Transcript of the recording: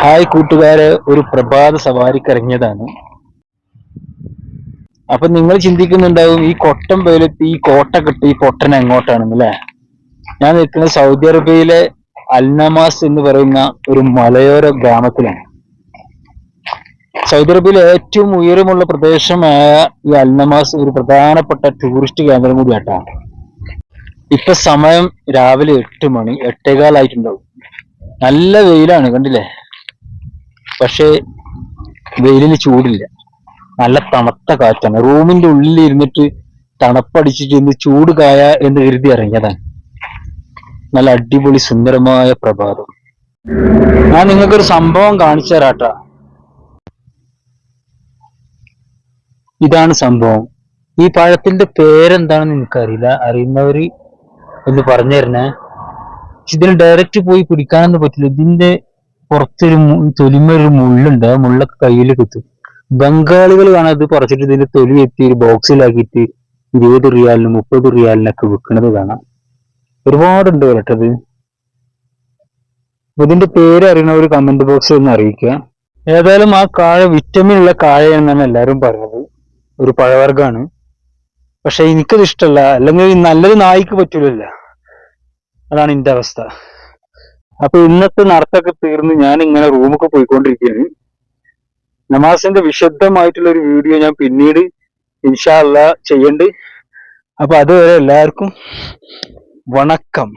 Hi കൂട്ടുകാരെ ഒരു പ്രഭാത സവാരിക്കിറങ്ങിയതാണ് അപ്പൊ നിങ്ങൾ ചിന്തിക്കുന്നുണ്ടാവും ഈ കൊട്ടം വെയിലത്ത് ഈ കോട്ട കിട്ടി ഈ പൊട്ടൻ എങ്ങോട്ടാണെന്ന് അല്ലെ? ഞാൻ നിൽക്കുന്നത് സൗദി അറേബ്യയിലെ അൽനമാസ് എന്ന് പറയുന്ന ഒരു മലയോര ഗ്രാമത്തിലാണ്. സൗദി അറേബ്യയിലെ ഏറ്റവും ഉയരമുള്ള പ്രദേശമായ ഈ അൽനമാസ് ഒരു പ്രധാനപ്പെട്ട ടൂറിസ്റ്റ് കേന്ദ്രം കൂടിയാട്ടാണ് ഇപ്പൊ സമയം രാവിലെ എട്ട് മണി എട്ടേകാലായിട്ടുണ്ടാവും. നല്ല വെയിലാണ് കണ്ടില്ലേ? പക്ഷേ വെയിലിന് ചൂടില്ല. നല്ല തണുത്ത കാറ്റാണ്. റൂമിന്റെ ഉള്ളിൽ ഇരുന്നിട്ട് തണുപ്പടിച്ചിട്ട് ഇന്ന് ചൂട് കായ എന്ന് കരുതി ഇറങ്ങിയതാണ്. നല്ല അടിപൊളി സുന്ദരമായ പ്രഭാതം. ഞാൻ നിങ്ങൾക്കൊരു സംഭവം കാണിച്ചു തരാട്ടാ. ഇതാണ് സംഭവം. ഈ പഴത്തിന്റെ പേരെന്താണെന്ന് എനിക്കറിയില്ല അറിയുന്നവര് ഒന്ന് പറഞ്ഞു തരണേ. ഇതിന് ഡയറക്റ്റ് പോയി പിടിക്കാനൊന്നും പറ്റില്ല. ഇതിന്റെ പുറത്തൊരു തൊലിമൊരു മുള്ളുണ്ട്. ആ മുള്ളൊക്കെ കയ്യിൽ ബംഗാളികൾ കാണാൻ അത് പറിച്ചിട്ട് ഇതിന്റെ തൊലി എത്തി ഒരു ബോക്സിലാക്കിയിട്ട് ഇരുപത് റിയാലിനും മുപ്പത് റിയാലിനൊക്കെ വിൽക്കുന്നത് കാണാം. ഒരുപാടുണ്ട് കേട്ടത്. ഇതിന്റെ പേര് അറിയണവർ കമന്റ് ബോക്സിൽ ഒന്ന് അറിയിക്കുക. ഏതായാലും ആ കായ വിറ്റമിൻ ഉള്ള കായ എന്നാണ് എല്ലാവരും പറഞ്ഞത് ഒരു പഴവർഗമാണ്. പക്ഷെ എനിക്കത് ഇഷ്ടമല്ല അല്ലെങ്കിൽ നല്ലത് നായിക്ക് പറ്റൂലല്ല. അതാണ് എന്റെ അവസ്ഥ. അപ്പൊ ഇന്നത്തെ നടത്തൊക്കെ തീർന്ന് ഞാൻ ഇങ്ങനെ റൂമൊക്കെ പോയിക്കൊണ്ടിരിക്കുകയാണ്. നമാസിന്റെ വിശദമായിട്ടുള്ള ഒരു വീഡിയോ ഞാൻ പിന്നീട് ഇൻഷാല്ല ചെയ്യണ്ട്. അപ്പൊ അതുവരെ എല്ലാവർക്കും വണക്കം.